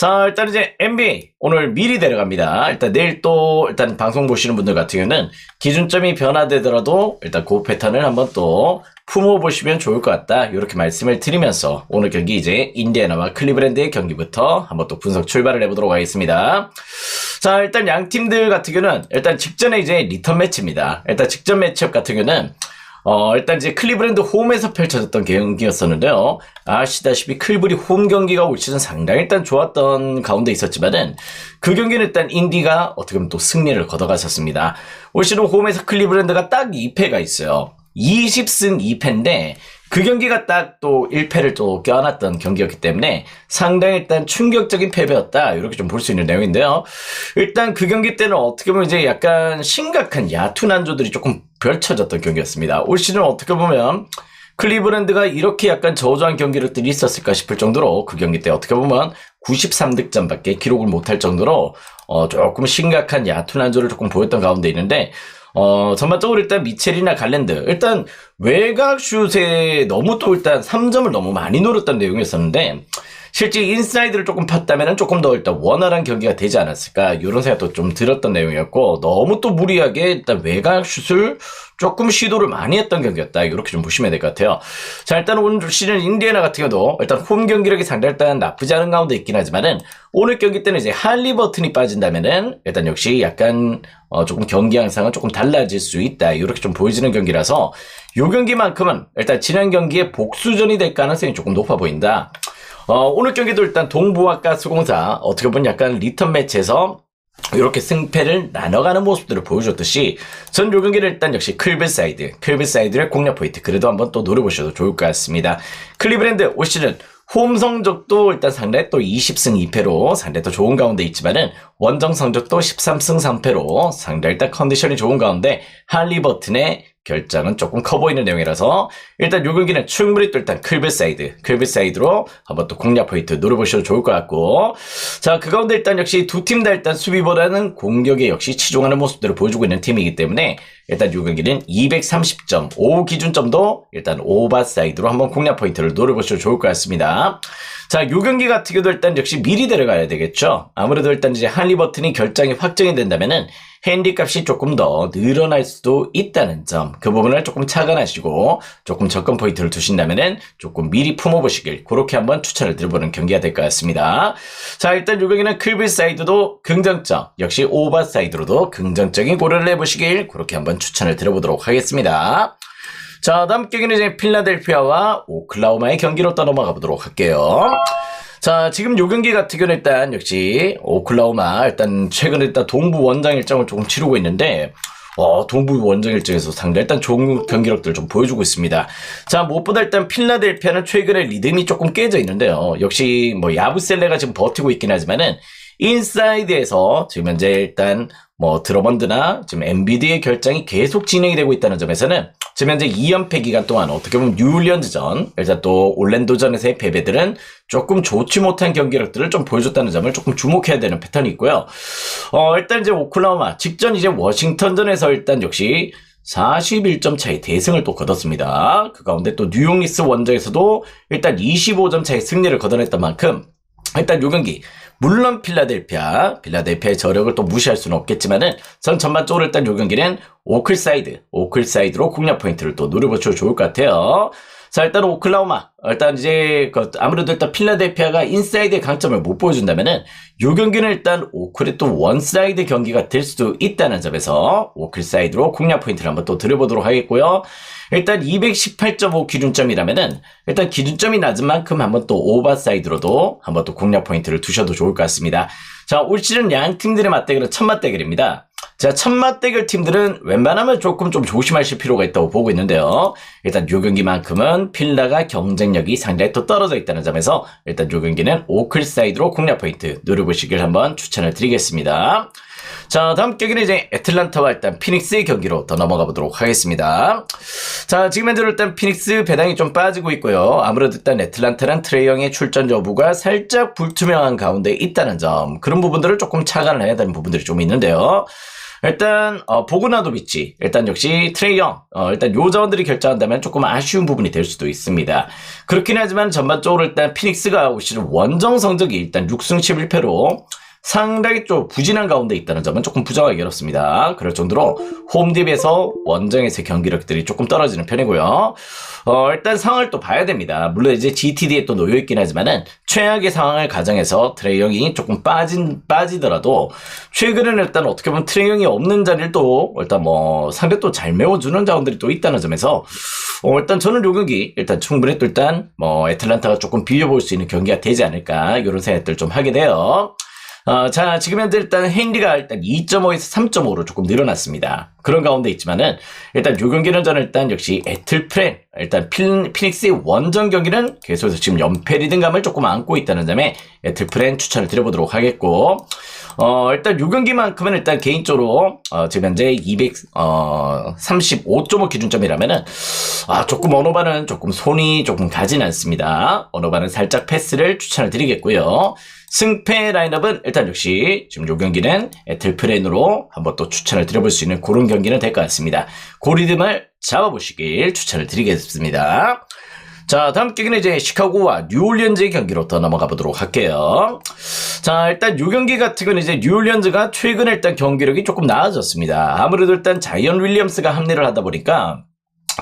자, 일단 이제 NBA 오늘 미리 내려갑니다. 일단 내일 또 일단 방송 보시는 분들 같은 경우는 기준점이 변화되더라도 일단 그 패턴을 한번 또 품어보시면 좋을 것 같다. 이렇게 말씀을 드리면서 오늘 경기 이제 인디애나와 클리브랜드의 경기부터 한번 또 분석 출발을 해보도록 하겠습니다. 자, 일단 양 팀들 같은 경우는 일단 직전에 이제 리턴 매치입니다. 일단 직전 매치업 같은 경우는 어, 일단 이제 클리브랜드 홈에서 펼쳐졌던 경기였었는데요. 아시다시피 클브리 홈 경기가 올 시즌 상당히 일단 좋았던 가운데 있었지만은 그 경기는 일단 인디가 어떻게 보면 또 승리를 거둬갔었습니다. 올 시즌 홈에서 클리브랜드가 딱 2패가 있어요. 20승 2패인데 그 경기가 딱 또 1패를 또 껴안았던 경기였기 때문에 상당히 일단 충격적인 패배였다. 이렇게 좀 볼 수 있는 내용인데요. 일단 그 경기 때는 어떻게 보면 이제 약간 심각한 야투 난조들이 조금 펼쳐졌던 경기였습니다. 올 시즌 어떻게 보면 클리브랜드가 이렇게 약간 저조한 경기력들이 있었을까 싶을 정도로 그 경기 때 어떻게 보면 93득점밖에 기록을 못할 정도로 어 조금 심각한 야투 난조를 조금 보였던 가운데 있는데 어, 전반적으로 일단 미첼이나 갈랜드. 일단 외곽 슛에 너무 또 일단 3점을 너무 많이 노렸던 내용이었었는데, 실제 인사이드를 조금 팠다면 조금 더 일단 원활한 경기가 되지 않았을까? 이런 생각도 좀 들었던 내용이었고 너무 또 무리하게 일단 외곽 슛을 조금 시도를 많이 했던 경기였다. 이렇게 좀 보시면 될 것 같아요. 자 일단 오늘 시즌 인디애나 같은 경우도 일단 홈 경기력이 상당히 일단 나쁘지 않은 가운데 있긴 하지만은 오늘 경기 때는 이제 할리버튼이 빠진다면은 일단 역시 약간 어 조금 경기 양상은 조금 달라질 수 있다. 이렇게 좀 보여지는 경기라서 이 경기만큼은 일단 지난 경기에 복수전이 될 가능성이 조금 높아 보인다 어, 오늘 경기도 일단 동부와 가스공사 어떻게 보면 약간 리턴 매치에서 이렇게 승패를 나눠가는 모습들을 보여줬듯이 전 요 경기를 일단 역시 클비 사이드, 클비 사이드의 공략 포인트 그래도 한번 또 노려보셔도 좋을 것 같습니다. 클리브랜드 올 시즌 홈 성적도 일단 상대 또 20승 2패로 상대 또 좋은 가운데 있지만은 원정 성적도 13승 3패로 상대 일단 컨디션이 좋은 가운데 할리버튼의 결장은 조금 커 보이는 내용이라서 일단 요 경기는 충분히 또 일단 클비 사이드, 클비 사이드로 한번 또 공략 포인트 노려보셔도 좋을 것 같고 자 그 가운데 일단 역시 두 팀 다 일단 수비보다는 공격에 역시 치중하는 모습들을 보여주고 있는 팀이기 때문에 일단 요 경기는 230점, 5 기준점도 일단 오바 사이드로 한번 공략 포인트를 노려보셔도 좋을 것 같습니다. 자, 요 경기 같은 경우도 일단 역시 미리 데려가야 되겠죠. 아무래도 일단 이제 할리버튼이 결장이 확정이 된다면은 핸디 값이 조금 더 늘어날 수도 있다는 점, 그 부분을 조금 착안하시고 조금 접근 포인트를 두신다면은 조금 미리 품어보시길 그렇게 한번 추천을 드려보는 경기가 될 것 같습니다. 자, 일단 요 경기는 클비 사이드도 긍정점, 역시 오바 사이드로도 긍정적인 고려를 해보시길 그렇게 한번 추천을 드려보도록 하겠습니다. 자, 다음 경기는 이제 필라델피아와 오클라호마의 경기로 또 넘어가 보도록 할게요. 자, 지금 요 경기 같은 경우는 일단 역시 오클라호마 일단 최근 일단 동부 원정 일정을 조금 치르고 있는데 어, 동부 원정 일정에서 상당히 일단 좋은 경기력들을 좀 보여주고 있습니다. 자, 무엇보다 일단 필라델피아는 최근에 리듬이 조금 깨져 있는데요. 역시 뭐 야부셀레가 지금 버티고 있긴 하지만은 인사이드에서 지금 현재 일단 뭐 드러먼드나 지금 엔비디의 결장이 계속 진행이 되고 있다는 점에서는 지금 현재 2연패 기간 동안 어떻게 보면 뉴올리언즈전 일단 또 올랜도전에서의 패배들은 조금 좋지 못한 경기력들을 좀 보여줬다는 점을 조금 주목해야 되는 패턴이 있고요. 어 일단 이제 오클라호마 직전 이제 워싱턴전에서 일단 역시 41점 차의 대승을 또 거뒀습니다. 그 가운데 또 뉴욕 리스 원정에서도 일단 25점 차의 승리를 거둬냈던 만큼 일단 요 경기 물론 필라델피아 필라델피아의 저력을 또 무시할 수는 없겠지만은 전 전반적으로 일단 요 경기는 오클사이드 오클사이드로 공략 포인트를 또 노려보셔도 좋을 것 같아요. 자 일단 오클라호마 일단 이제 그 아무래도 일단 필라델피아가 인사이드의 강점을 못 보여준다면은 요 경기는 일단 오클의 또 원사이드 경기가 될 수도 있다는 점에서 오클 사이드로 공략 포인트를 한번 또 드려보도록 하겠고요. 일단 218.5 기준점이라면은 일단 기준점이 낮은 만큼 한번 또 오버 사이드로도 한번 또 공략 포인트를 두셔도 좋을 것 같습니다. 자 올 시즌 양 팀들의 맞대결은 첫 맞대결입니다. 자, 첫 맞대결 팀들은 웬만하면 조금 좀 조심하실 필요가 있다고 보고 있는데요. 일단 요 경기만큼은 필라가 경쟁력이 상당히 또 떨어져 있다는 점에서 일단 요 경기는 오클 사이드로 공략 포인트 누려보시길 한번 추천을 드리겠습니다. 자, 다음 경기는 이제 애틀란타와 일단 피닉스의 경기로 더 넘어가 보도록 하겠습니다. 자, 지금 현재 일단 피닉스 배당이 좀 빠지고 있고요. 아무래도 일단 애틀란타는 트레이 형의 출전 여부가 살짝 불투명한 가운데 있다는 점, 그런 부분들을 조금 착안을 해야 되는 부분들이 좀 있는데요. 일단 어, 보그나도비치 일단 역시 트레이영 어, 일단 요 자원들이 결정한다면 조금 아쉬운 부분이 될 수도 있습니다. 그렇긴 하지만 전반적으로 일단 피닉스가 올 시즌 원정 성적이 일단 6승 11패로 상당히 좀 부진한 가운데 있다는 점은 조금 부정하기 어렵습니다. 그럴 정도로 홈딥에서 원정에서 경기력들이 조금 떨어지는 편이고요. 어, 일단 상황을 또 봐야 됩니다. 물론 이제 GTD에 또 놓여있긴 하지만은 최악의 상황을 가정해서 트레이형이 조금 빠진, 빠지더라도 최근에는 일단 어떻게 보면 트레이형이 없는 자리를 또 일단 뭐 상대 또 잘 메워주는 자원들이 또 있다는 점에서 어, 일단 저는 요 경기 일단 충분히 또 일단 뭐 애틀란타가 조금 빌려볼 수 있는 경기가 되지 않을까 이런 생각들 좀 하게 돼요. 어, 자, 지금 현재 일단 헨리가 일단 2.5에서 3.5로 조금 늘어났습니다. 그런 가운데 있지만은, 일단 요 경기는 저는 일단 역시 애틀프렌, 일단 필, 피닉스의 원정 경기는 계속해서 지금 연패 리듬감을 조금 안고 있다는 점에 애틀프렌 추천을 드려보도록 하겠고, 어, 일단 요 경기만큼은 일단 개인적으로, 어, 지금 현재 200, 어, 35.5 기준점이라면은, 아, 조금 언어반은 조금 손이 조금 가진 않습니다. 언어반은 살짝 패스를 추천을 드리겠고요. 승패 라인업은 일단 역시 지금 요 경기는 애틀프렌으로 한번 또 추천을 드려볼 수 있는 그런 경기는 될 것 같습니다. 고리듬을 잡아보시길 추천을 드리겠습니다. 자, 다음 경기는 이제 시카고와 뉴올리언즈의 경기로 더 넘어가 보도록 할게요. 자, 일단 요 경기 같은 경우는 이제 뉴올리언즈가 최근에 일단 경기력이 조금 나아졌습니다. 아무래도 일단 자이언 윌리엄스가 합류를 하다 보니까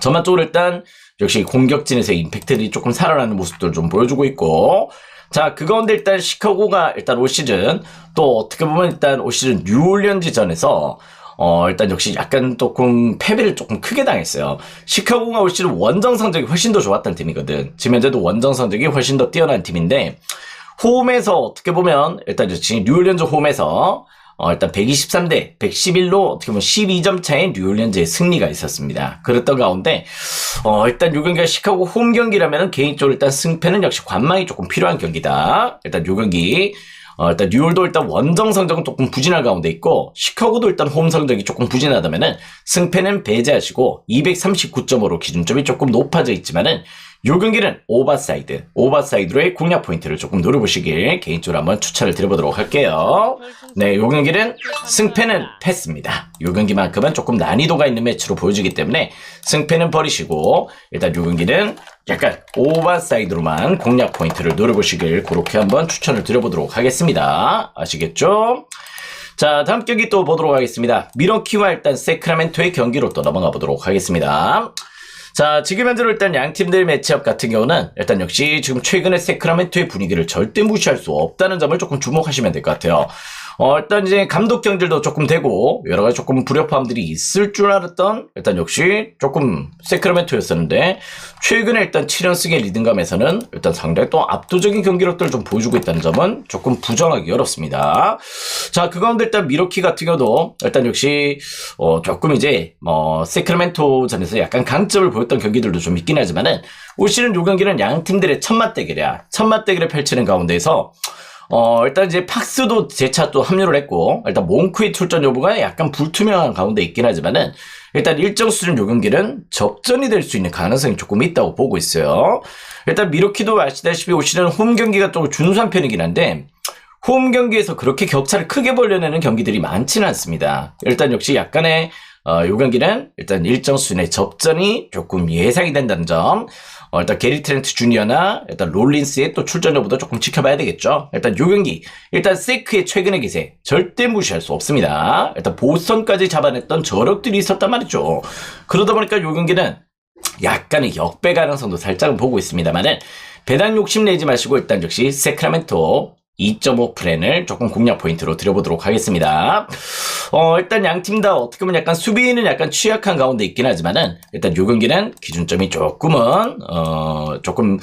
전반적으로 일단 역시 공격진에서 임팩트들이 조금 살아나는 모습들을 좀 보여주고 있고 자, 그 가운데 일단 시카고가 일단 올 시즌 또 어떻게 보면 일단 올 시즌 뉴올리언즈전에서 어, 일단 역시 약간 조금 패배를 조금 크게 당했어요. 시카고가 올 시즌 원정 성적이 훨씬 더 좋았던 팀이거든. 지금 현재도 원정 성적이 훨씬 더 뛰어난 팀인데 홈에서 어떻게 보면 일단 역시 뉴올리언즈 홈에서 어, 일단 123대 111로 어떻게 보면 12점 차의 뉴올리언즈의 승리가 있었습니다. 그랬던 가운데 어, 일단 요 경기가 시카고 홈 경기라면 개인적으로 일단 승패는 역시 관망이 조금 필요한 경기다. 일단 요 경기 어, 일단 뉴올도 일단 원정 성적은 조금 부진할 가운데 있고 시카고도 일단 홈 성적이 조금 부진하다면은 승패는 배제하시고 239점으로 기준점이 조금 높아져 있지만은 요 경기는 오버사이드, 오버사이드로의 공략 포인트를 조금 노려보시길 개인적으로 한번 추천을 드려보도록 할게요. 네, 요 경기는 승패는 패스입니다. 요 경기만큼은 조금 난이도가 있는 매치로 보여주기 때문에 승패는 버리시고 일단 요 경기는 약간 오버사이드로만 공략 포인트를 노려보시길 그렇게 한번 추천을 드려보도록 하겠습니다. 아시겠죠? 자, 다음 경기 또 보도록 하겠습니다. 미러키와 일단 세크라멘토의 경기로 또 넘어가 보도록 하겠습니다. 자, 지금 현재로 일단 양 팀들 매치업 같은 경우는 일단 역시 지금 최근의 세크라멘토의 분위기를 절대 무시할 수 없다는 점을 조금 주목하시면 될 것 같아요. 어, 일단 이제 감독 경질도 조금 되고 여러 가지 조금 불협화음들이 있을 줄 알았던 일단 역시 조금 세크라멘토였었는데 최근에 일단 7연승의 리듬감에서는 일단 상당히 또 압도적인 경기력들을 좀 보여주고 있다는 점은 조금 부정하기 어렵습니다. 자, 그 가운데 일단 미러키 같은 경우도 일단 역시 어, 조금 이제 뭐 세크라멘토전에서 약간 강점을 보였던 경기들도 좀 있긴 하지만은 올 시즌 요 경기는 양 팀들의 첫맛 대결이야. 첫맛 대결을 펼치는 가운데에서 어, 일단 이제 팍스도 재차 또 합류를 했고, 일단 몽크의 출전 여부가 약간 불투명한 가운데 있긴 하지만은, 일단 일정 수준 요 경기는 접전이 될 수 있는 가능성이 조금 있다고 보고 있어요. 일단 미러키도 아시다시피 올 시즌 홈 경기가 좀 준수한 편이긴 한데, 홈 경기에서 그렇게 격차를 크게 벌려내는 경기들이 많지는 않습니다. 일단 역시 약간의 어, 요 경기는 일단 일정 수준의 접전이 조금 예상이 된다는 점. 어, 일단 게리 트렌트 주니어나 일단 롤린스의 또 출전 여부도 조금 지켜봐야 되겠죠. 일단 요 경기 일단 세크의 최근의 기세 절대 무시할 수 없습니다. 일단 보스턴까지 잡아냈던 저력들이 있었단 말이죠. 그러다 보니까 요 경기는 약간의 역배 가능성도 살짝은 보고 있습니다만은 배당 욕심 내지 마시고 일단 역시 세크라멘토 2.5 프렌을 조금 공략 포인트로 드려보도록 하겠습니다. 어, 일단 양 팀 다 어떻게 보면 약간 수비는 약간 취약한 가운데 있긴 하지만은 일단 요 경기는 기준점이 조금은, 어, 조금,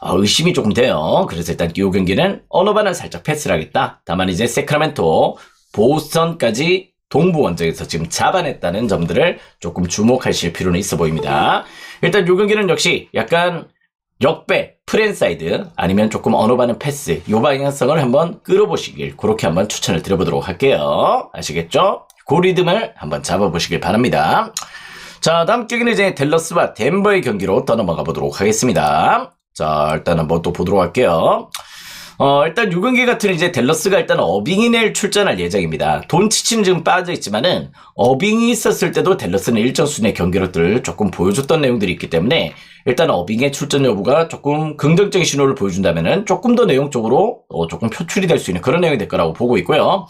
어, 의심이 조금 돼요. 그래서 일단 요 경기는 어느 반은 살짝 패스를 하겠다. 다만 이제 세크라멘토, 보스턴까지 동부 원정에서 지금 잡아냈다는 점들을 조금 주목하실 필요는 있어 보입니다. 일단 요 경기는 역시 약간 역배, 프랜사이드 아니면 조금 언어반은 패스 요 방향성을 한번 끌어보시길 그렇게 한번 추천을 드려보도록 할게요. 아시겠죠? 그 리듬을 한번 잡아보시길 바랍니다. 자 다음 경기는 이제 델러스와 덴버의 경기로 떠넘어가 보도록 하겠습니다. 자 일단 한번 또 보도록 할게요. 어, 일단 6경기 같은 이제 댈러스가 일단 어빙이 내일 출전할 예정입니다. 돈치치는 지금 빠져 있지만은 어빙이 있었을 때도 댈러스는 일정 수준의 경기력들을 조금 보여줬던 내용들이 있기 때문에 일단 어빙의 출전 여부가 조금 긍정적인 신호를 보여준다면은 조금 더 내용적으로 어, 조금 표출이 될 수 있는 그런 내용이 될 거라고 보고 있고요.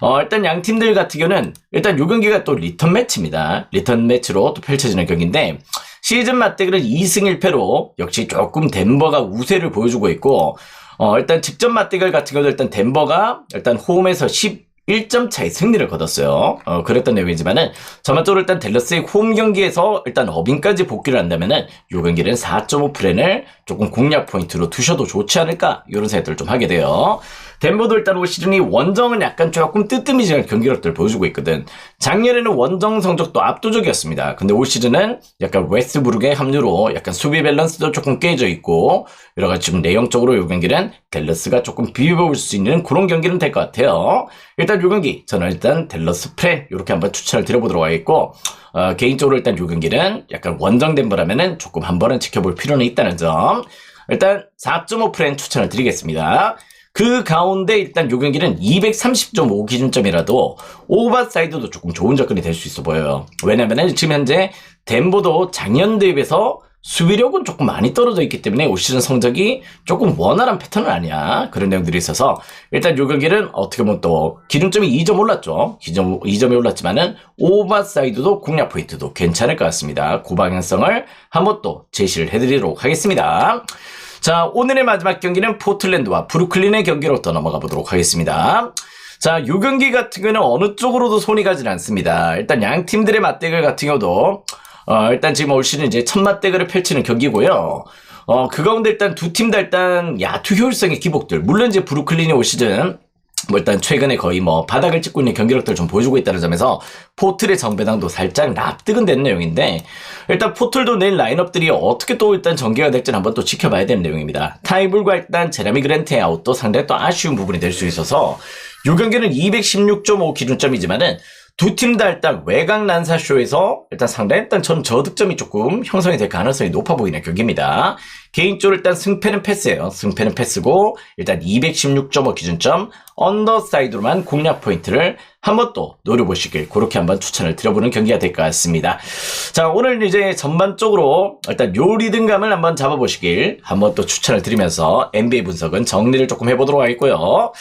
어, 일단 양 팀들 같은 경우는 일단 요 경기가 또 리턴 매치입니다. 리턴 매치로 또 펼쳐지는 경기인데 시즌 맞대결은 2승 1패로 역시 조금 덴버가 우세를 보여주고 있고 어, 일단 직전 맞대결 같은 경우도 일단 덴버가 일단 홈에서 11점 차의 승리를 거뒀어요. 어, 그랬던 내용이지만은 전반적으로 일단 댈러스의 홈 경기에서 일단 어빙까지 복귀를 한다면은 요 경기는 4.5 플랜을 조금 공략 포인트로 두셔도 좋지 않을까 이런 생각들을 좀 하게 돼요. 덴버도 일단 올 시즌이 원정은 약간 조금 뜨뜨미지한 경기력들을 보여주고 있거든. 작년에는 원정 성적도 압도적이었습니다. 근데 올 시즌은 약간 웨스트브룩의 합류로 약간 수비 밸런스도 조금 깨져 있고 여러 가지 좀 내용적으로 이 경기는 댈러스가 조금 비벼볼 수 있는 그런 경기는 될 것 같아요. 일단 이 경기 저는 일단 댈러스 프레 이렇게 한번 추천을 드려보도록 하겠고 어, 개인적으로 일단 이 경기는 약간 원정 덴버라면은 조금 한 번은 지켜볼 필요는 있다는 점. 일단 4.5 프렌 추천을 드리겠습니다. 그 가운데 일단 요 경기는 230.5 기준점이라도 오버사이드도 조금 좋은 접근이 될 수 있어 보여요. 왜냐면은 지금 현재 덴버도 작년 대비해서 수비력은 조금 많이 떨어져 있기 때문에 올 시즌 성적이 조금 원활한 패턴은 아니야. 그런 내용들이 있어서 일단 요 경기는 어떻게 보면 또 기준점이 2점 올랐죠. 기점 2점이 올랐지만은 오버사이드도 공략 포인트도 괜찮을 것 같습니다. 그 방향성을 한번 또 제시를 해드리도록 하겠습니다. 자, 오늘의 마지막 경기는 포틀랜드와 브루클린의 경기로 또 넘어가 보도록 하겠습니다. 자, 요 경기 같은 경우는 어느 쪽으로도 손이 가진 않습니다. 일단 양 팀들의 맞대결 같은 경우도 어, 일단 지금 올 시즌 이제 첫 맞대결을 펼치는 경기고요. 어, 그 가운데 일단 두 팀 다 일단 야투 효율성의 기복들. 물론 이제 브루클린이 올 시즌 뭐 일단 최근에 거의 뭐 바닥을 찍고 있는 경기력들을 좀 보여주고 있다는 점에서 포틀의 정배당도 살짝 납득은 된 내용인데 일단 포틀도 내일 라인업들이 어떻게 또 일단 전개가 될지 한번 또 지켜봐야 되는 내용입니다. 타이블과 일단 제레미 그랜트의 아웃도 상당히 또 아쉬운 부분이 될 수 있어서 이 경기는 216.5 기준점이지만은 두팀다 일단 외곽 난사쇼에서 일단 상당히 일단 전 저득점이 조금 형성이 될 가능성이 높아 보이는 경기입니다. 개인적으로 일단 승패는 패스예요. 승패는 패스고 일단 216.5 기준점 언더사이드로만 공략 포인트를 한번 또 노려보시길 그렇게 한번 추천을 드려보는 경기가 될 것 같습니다. 자 오늘 이제 전반적으로 일단 요 리듬감을 한번 잡아보시길 한번 또 추천을 드리면서 NBA 분석은 정리를 조금 해보도록 하겠고요.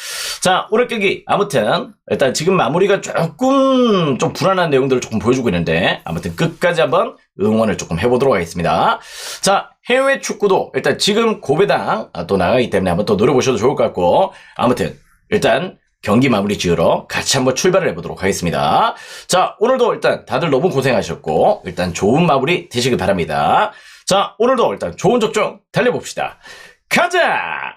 자 오늘 경기 아무튼 일단 지금 마무리가 조금 좀 불안한 내용들을 조금 보여주고 있는데 아무튼 끝까지 한번 응원을 조금 해보도록 하겠습니다. 자 해외 축구도 일단 지금 고배당 또 나가기 때문에 한번 또 노려보셔도 좋을 것 같고 아무튼 일단 경기 마무리 지으러 같이 한번 출발을 해보도록 하겠습니다. 자, 오늘도 일단 다들 너무 고생하셨고, 일단 좋은 마무리 되시길 바랍니다. 자, 오늘도 일단 좋은 적중 달려봅시다. 가자!